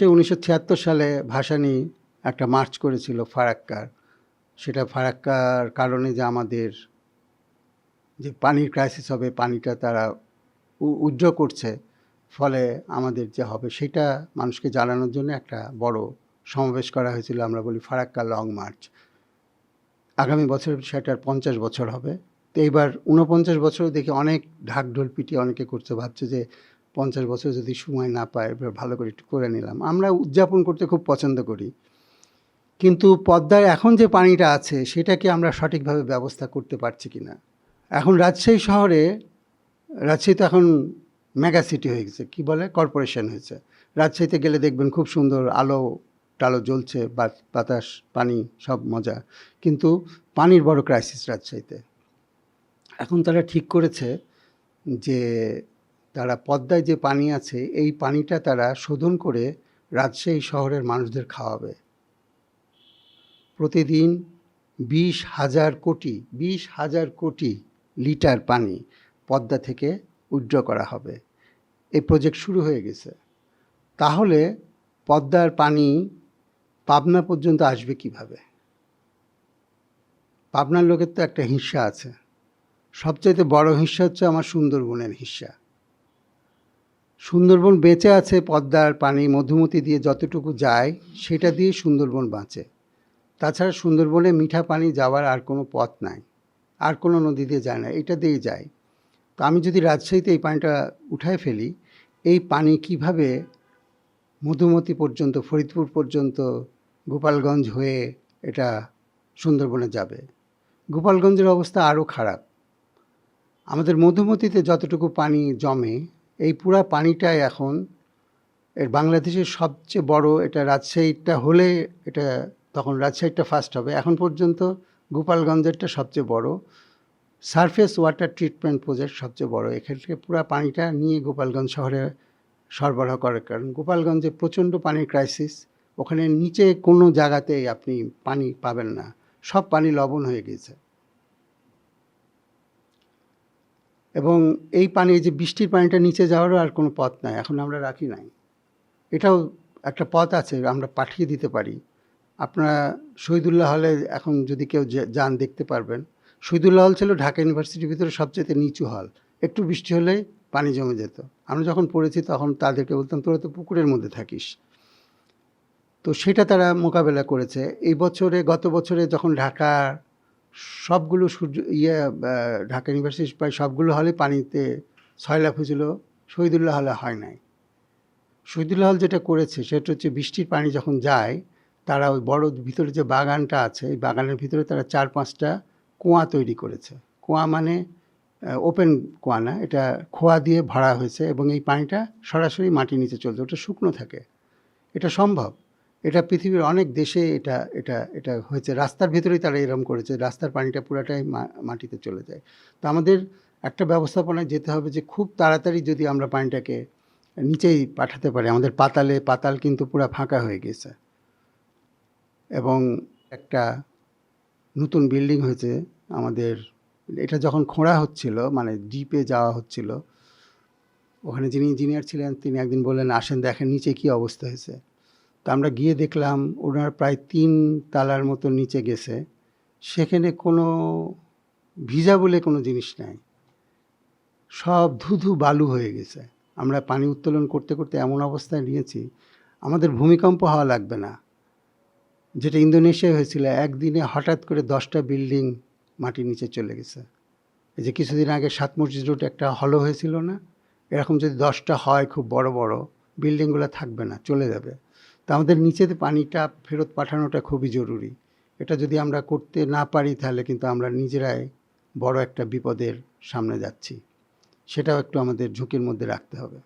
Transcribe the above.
সে উনিশশো ছিয়াত্তর সালে ভাসানী একটা মার্চ করেছিল ফারাক্কার। সেটা ফারাক্কার কারণে যে আমাদের যে পানির ক্রাইসিস হবে, পানিটা তারা উ- উজ্জ্ব করছে, ফলে আমাদের যে হবে সেটা মানুষকে জানানোর জন্য একটা বড় সমাবেশ করা হয়েছিল, আমরা বলি ফারাক্কা লং মার্চ। আগামী বছর সেটার পঞ্চাশ বছর হবে। তো এইবার ঊনপঞ্চাশ বছরও দেখি অনেক ঢাকঢোল পিটিয়ে অনেকে করছে, ভাবছে যে পঞ্চাশ বছর যদি সময় না পায় ভালো করে একটু করে নিলাম। আমরা উদযাপন করতে খুব পছন্দ করি। কিন্তু পদ্মায় এখন যে পানিটা আছে, সেটাকে আমরা সঠিকভাবে ব্যবস্থা করতে পারছি কি না এখন রাজশাহী শহরে, রাজশাহী তো এখন মেগা সিটি হয়ে গেছে, কী বলে? কর্পোরেশন হয়েছে। রাজশাহীতে গেলে দেখবেন খুব সুন্দর আলো টালো জ্বলছে বাতাস, পানি, সব মজা। কিন্তু পানির বড় ক্রাইসিস রাজশাহীতে। এখন তারা ঠিক করেছে যে তারা পদ্মায় যে পানি আছে, এই পানিটা তারা শোধন করে রাজশাহী শহরের মানুষদের খাওয়াবে। প্রতিদিন বিশ হাজার কোটি, বিশ হাজার কোটি লিটার পানি পদ্মা থেকে উইড্র করা হবে। এই প্রজেক্ট শুরু হয়ে গেছে। তাহলে পদ্মার পানি পাবনা পর্যন্ত আসবে কীভাবে? পাবনার লোকের তো একটা হিস্সা আছে। সবচাইতে বড় হিস্সা হচ্ছে আমার সুন্দরবনের হিস্সা সুন্দরবন বেঁচে আছে পদ্মার পানি, মধুমতি দিয়ে যতটুকু যায়, সেটা দিয়ে সুন্দরবন বাঁচে। তাছাড়া সুন্দরবনে মিঠা পানি যাওয়ার আর কোনো পথ নাই, আর কোনো নদী দিয়ে যায় না, এটা দিয়েই যায়। তো আমি যদি রাজশাহীতে এই পানিটা উঠায় ফেলি, এই পানি কীভাবে মধুমতি পর্যন্ত, ফরিদপুর পর্যন্ত, গোপালগঞ্জ হয়ে এটা সুন্দরবনে যাবে? গোপালগঞ্জের অবস্থা আরও খারাপ। আমাদের মধুমতিতে যতটুকু পানি জমে এই পুরা পানিটাই এখন এর বাংলাদেশের সবচেয়ে বড় এটা রাজশাহীটা হলে এটা তখন রাজশাহীটা ফার্স্ট হবে। এখন পর্যন্ত গোপালগঞ্জেরটা সবচেয়ে বড়। সারফেস ওয়াটার ট্রিটমেন্ট প্রজেক্ট সবচেয়ে বড়। এখান থেকে পুরো পানিটা নিয়ে গোপালগঞ্জ শহরে সরবরাহ করার কারণ। গোপালগঞ্জে প্রচণ্ড পানির ক্রাইসিস ওখানে নিচে কোনো জায়গাতেই আপনি পানি পাবেন না। সব পানি লবণ হয়ে গেছে। এবং এই পানি যে বৃষ্টির পানিটা নিচে যাওয়ারও আর কোনো পথ নাই, এখন আমরা রাখি নাই। এটাও একটা পথ আছে, আমরা পাঠিয়ে দিতে পারি। আপনারা শহীদুল্লাহ হলে এখন যদি কেউ যান দেখতে পারবেন। শহীদুল্লাহ হল ছিল ঢাকা ইউনিভার্সিটির ভিতরে সবচেয়ে নিচু হল। একটু বৃষ্টি হলেই পানি জমে যেত। আমরা যখন পড়েছি তখন তাদেরকে বলতাম, তোরা তো পুকুরের মধ্যে থাকিস। তো সেটা তারা মোকাবেলা করেছে। এই বছরে, গত বছরে যখন ঢাকা সবগুলো সূর্য ইয়ে ঢাকা ইউনিভার্সিটির প্রায় সবগুলো হলে পানিতে সয়লাভ হয়েছিল, শহীদুল্লাহ হলে হয় নাই। শহীদুল্লাহ হল যেটা করেছে, সেটা হচ্ছে বৃষ্টির পানি যখন যায়, তারা ওই বড় ভিতরে যে বাগানটা আছে, এই বাগানের ভিতরে তারা চার পাঁচটা কুয়া তৈরি করেছে। কুয়া মানে ওপেন কুয়া না, এটা খোয়া দিয়ে ভরা হয়েছে এবং এই পানিটা সরাসরি মাটির নিচে চলছে, ওটা শুকনো থাকে। এটা সম্ভব? এটা পৃথিবীর অনেক দেশে এটা এটা এটা হয়েছে। রাস্তার ভিতরেই তারা এরকম করেছে, রাস্তার পানিটা পুরাটাই মাটিতে চলে যায়। তো আমাদের একটা ব্যবস্থাপনায় যেতে হবে যে খুব তাড়াতাড়ি যদি আমরা পানিটাকে নিচেই পাঠাতে পারি, আমাদের পাতালে, পাতাল কিন্তু পুরো ফাঁকা হয়ে গেছে। এবং একটা নতুন বিল্ডিং হয়েছে, আমাদের, এটা যখন খোঁড়া হচ্ছিল মানে ডিপে যাওয়া হচ্ছিল, ওখানে যিনি ইঞ্জিনিয়ার ছিলেন, তিনি একদিন বললেন, আসেন দেখেন নিচে কী অবস্থা হয়েছে। তো আমরা গিয়ে দেখলাম ওনার প্রায় তিন তালার মতো নিচে গেছে। সেখানে কোনো ভিজা বলে কোনো জিনিস নাই। সব ধুধু বালু হয়ে গেছে। আমরা পানি উত্তোলন করতে করতে এমন অবস্থায় নিয়েছি, আমাদের ভূমিকম্প হওয়া লাগবে না। যেটা ইন্দোনেশিয়ায় হয়েছিল, একদিনে হঠাৎ করে দশটা বিল্ডিং মাটির নিচে চলে গেছে। এই যে কিছুদিন আগে সাত মসজিদ রোড একটা হলো হয়েছিল না, এরকম যদি দশটা হয় খুব বড় বড়, বিল্ডিংগুলো থাকবে না, চলে যাবে। তা আমাদের নিচেতে পানিটা ফেরত পাঠানোটা খুবই জরুরি। এটা যদি আমরা করতে না পারি তাহলে কিন্তু আমরা নিজেরাই বড় একটা বিপদের সামনে যাচ্ছি। সেটাও একটু আমাদের ঝুঁকির মধ্যে রাখতে হবে।